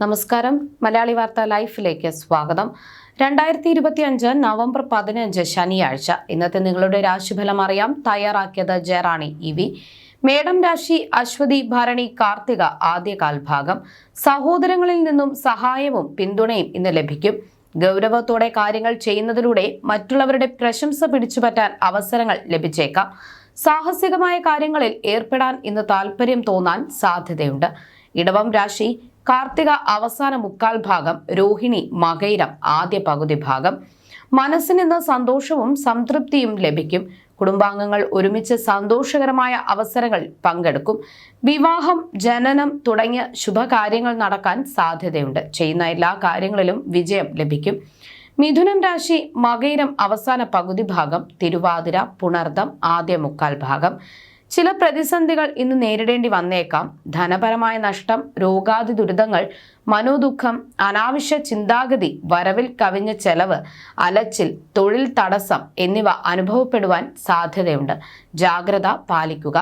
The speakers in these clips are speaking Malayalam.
നമസ്കാരം. മലയാളി വാർത്ത ലൈഫിലേക്ക് സ്വാഗതം. രണ്ടായിരത്തി ഇരുപത്തി അഞ്ച് നവംബർ പതിനഞ്ച് ശനിയാഴ്ച. ഇന്നത്തെ നിങ്ങളുടെ രാശിഫലം അറിയാം. തയ്യാറാക്കിയത് ജയറാണി ഇ വി. മേടം രാശി അശ്വതി ഭരണി കാർത്തിക ആദ്യകാൽ ഭാഗം. സഹോദരങ്ങളിൽ നിന്നും സഹായവും പിന്തുണയും ഇന്ന് ലഭിക്കും. ഗൗരവത്തോടെ കാര്യങ്ങൾ ചെയ്യുന്നതിലൂടെ മറ്റുള്ളവരുടെ പ്രശംസ പിടിച്ചുപറ്റാൻ അവസരങ്ങൾ ലഭിച്ചേക്കാം. സാഹസികമായ കാര്യങ്ങളിൽ ഏർപ്പെടാൻ ഇന്ന് താല്പര്യം തോന്നാൻ സാധ്യതയുണ്ട്. ഇടവം രാശി കാർത്തിക അവസാന മുക്കാൽ ഭാഗം രോഹിണി മകൈരം ആദ്യ പകുതി ഭാഗം. മനസ്സിന് ഇന്ന് സന്തോഷവും സംതൃപ്തിയും ലഭിക്കും. കുടുംബാംഗങ്ങൾ ഒരുമിച്ച് സന്തോഷകരമായ അവസരങ്ങൾ പങ്കെടുക്കും. വിവാഹം ജനനം തുടങ്ങിയ ശുഭകാര്യങ്ങൾ നടക്കാൻ സാധ്യതയുണ്ട്. ചെയ്യുന്ന എല്ലാ കാര്യങ്ങളിലും വിജയം ലഭിക്കും. മിഥുനം രാശി മകൈരം അവസാന പകുതി ഭാഗം തിരുവാതിര പുണർദം ആദ്യ മുക്കാൽ ഭാഗം. ചില പ്രതിസന്ധികൾ ഇന്ന് നേരിടേണ്ടി വന്നേക്കാം. ധനപരമായ നഷ്ടം രോഗാതി ദുരിതങ്ങൾ മനോദുഃഖം അനാവശ്യ ചിന്താഗതി വരവിൽ കവിഞ്ഞ ചെലവ് അലച്ചിൽ തൊഴിൽ തടസ്സം എന്നിവ അനുഭവപ്പെടുവാൻ സാധ്യതയുണ്ട്. ജാഗ്രത പാലിക്കുക.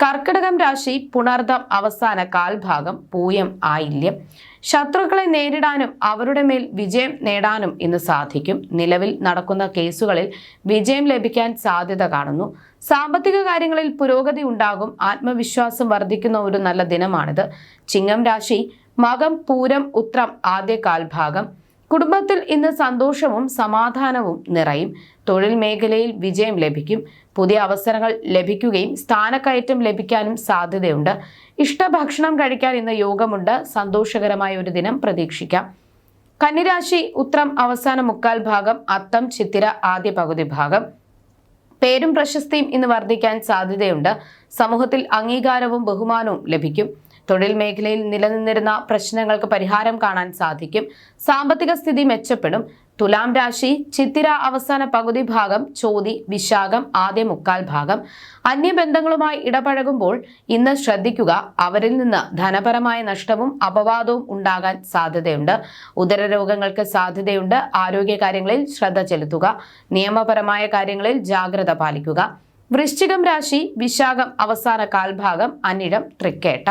കർക്കിടകം രാശി പുണർദം അവസാന കാൽഭാഗം പൂയം ആയില്യം. ശത്രുക്കളെ നേരിടാനും അവരുടെ മേൽ വിജയം നേടാനും ഇന്ന് സാധിക്കും. നിലവിൽ നടക്കുന്ന കേസുകളിൽ വിജയം ലഭിക്കാൻ സാധ്യത കാണുന്നു. സാമ്പത്തിക കാര്യങ്ങളിൽ പുരോഗതി ഉണ്ടാകും. ആത്മവിശ്വാസം വർദ്ധിക്കുന്ന ഒരു നല്ല ദിനമാണിത്. ചിങ്ങം രാശി മകം പൂരം ഉത്രം ആദ്യ കാൽഭാഗം. കുടുംബത്തിൽ ഇന്ന് സന്തോഷവും സമാധാനവും നിറയും. തൊഴിൽ മേഖലയിൽ വിജയം ലഭിക്കും. പുതിയ അവസരങ്ങൾ ലഭിക്കുകയും സ്ഥാനക്കയറ്റം ലഭിക്കാനും സാധ്യതയുണ്ട്. ഇഷ്ടഭക്ഷണം കഴിക്കാൻ ഇന്ന് യോഗമുണ്ട്. സന്തോഷകരമായ ഒരു ദിനം പ്രതീക്ഷിക്കാം. കന്നിരാശി ഉത്രം അവസാന മുക്കാൽ ഭാഗം അത്തം ചിത്തിര ആദ്യ പകുതി ഭാഗം. പേരും പ്രശസ്തിയും ഇന്ന് വർദ്ധിക്കാൻ സാധ്യതയുണ്ട്. സമൂഹത്തിൽ അംഗീകാരവും ബഹുമാനവും ലഭിക്കും. തൊഴിൽ മേഖലയിൽ നിലനിന്നിരുന്ന പ്രശ്നങ്ങൾക്ക് പരിഹാരം കാണാൻ സാധിക്കും. സാമ്പത്തിക സ്ഥിതി മെച്ചപ്പെടും. തുലാം രാശി ചിത്തിര അവസാന പകുതി ഭാഗം ചോതി വിശാഖം ആദ്യ മുക്കാൽ ഭാഗം. അന്യബന്ധങ്ങളുമായി ഇടപഴകുമ്പോൾ ഇന്ന് ശ്രദ്ധിക്കുക അവരിൽ നിന്ന് ധനപരമായ നഷ്ടവും അപവാദവും ഉണ്ടാകാൻ സാധ്യതയുണ്ട്. ഉദരരോഗങ്ങൾക്ക് സാധ്യതയുണ്ട്. ആരോഗ്യകാര്യങ്ങളിൽ ശ്രദ്ധ ചെലുത്തുക നിയമപരമായ കാര്യങ്ങളിൽ ജാഗ്രത പാലിക്കുക. വൃശ്ചികം രാശി വിശാഖം അവസാന കാൽഭാഗം അനിഴം തൃക്കേട്ട.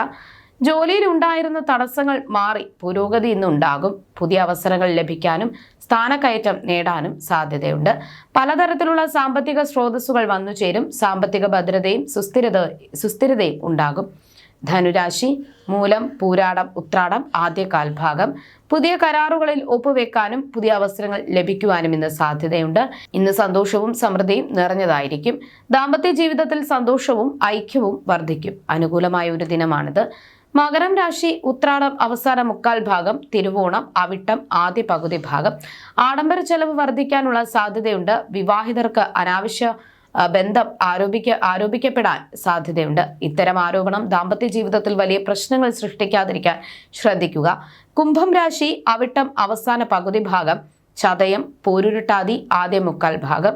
ജോലിയിൽ ഉണ്ടായിരുന്ന തടസ്സങ്ങൾ മാറി പുരോഗതി ഇന്നുണ്ടാകും. പുതിയ അവസരങ്ങൾ ലഭിക്കാനും സ്ഥാനക്കയറ്റം നേടാനും സാധ്യതയുണ്ട്. പലതരത്തിലുള്ള സാമ്പത്തിക സ്രോതസ്സുകൾ വന്നു ചേരും. സാമ്പത്തിക ഭദ്രതയും സുസ്ഥിരത സുസ്ഥിരതയും ഉണ്ടാകും. ധനുരാശി മൂലം പൂരാടം ഉത്രാടം ആദ്യ കാൽഭാഗം. പുതിയ കരാറുകളിൽ ഒപ്പുവെക്കാനും പുതിയ അവസരങ്ങൾ ലഭിക്കുവാനും ഇന്ന് സാധ്യതയുണ്ട്. ഇന്ന് സന്തോഷവും സമൃദ്ധിയും നിറഞ്ഞതായിരിക്കും. ദാമ്പത്യ ജീവിതത്തിൽ സന്തോഷവും ഐക്യവും വർദ്ധിക്കും. അനുകൂലമായ ഒരു ദിനമാണിത്. മകരം രാശി ഉത്രാടം അവസാന മുക്കാൽ ഭാഗം തിരുവോണം അവിട്ടം ആദ്യ പകുതി ഭാഗം. ആഡംബര ചെലവ് വർദ്ധിക്കാനുള്ള സാധ്യതയുണ്ട്. വിവാഹിതർക്ക് അനാവശ്യ ബന്ധം ആരോപിക്ക ആരോപിക്കപ്പെടാൻ സാധ്യതയുണ്ട്. ഇത്തരം ആരോപണം ദാമ്പത്യ ജീവിതത്തിൽ വലിയ പ്രശ്നങ്ങൾ സൃഷ്ടിക്കാതിരിക്കാൻ ശ്രദ്ധിക്കുക. കുംഭം രാശി അവിട്ടം അവസാന പകുതി ഭാഗം ചതയം പോരുരുട്ടാതി ആദ്യ മുക്കാൽ ഭാഗം.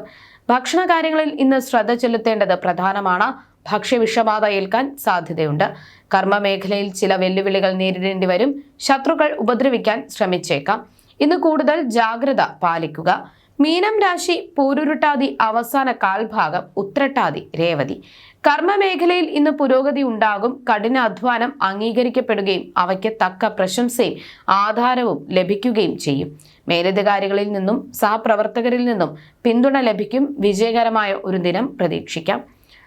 ഭക്ഷണ കാര്യങ്ങളിൽ ഇന്ന് ശ്രദ്ധ ചെലുത്തേണ്ടത് പ്രധാനമാണ്. ഭക്ഷ്യവിഷബാധ ഏൽക്കാൻ സാധ്യതയുണ്ട്. കർമ്മമേഖലയിൽ ചില വെല്ലുവിളികൾ നേരിടേണ്ടി വരും. ശത്രുക്കൾ ഉപദ്രവിക്കാൻ ശ്രമിച്ചേക്കാം. ഇന്ന് കൂടുതൽ ജാഗ്രത പാലിക്കുക. മീനം രാശി പൂരുരുട്ടാതി അവസാന കാൽഭാഗം ഉത്രട്ടാതി രേവതി. കർമ്മമേഖലയിൽ ഇന്ന് പുരോഗതി ഉണ്ടാകും. കഠിന അധ്വാനം അംഗീകരിക്കപ്പെടുകയും അവയ്ക്ക് തക്ക പ്രശംസയും ആധാരവും ലഭിക്കുകയും ചെയ്യും. മേലധികാരികളിൽ നിന്നും സഹപ്രവർത്തകരിൽ നിന്നും പിന്തുണ ലഭിക്കും. വിജയകരമായ ഒരു ദിനം പ്രതീക്ഷിക്കാം.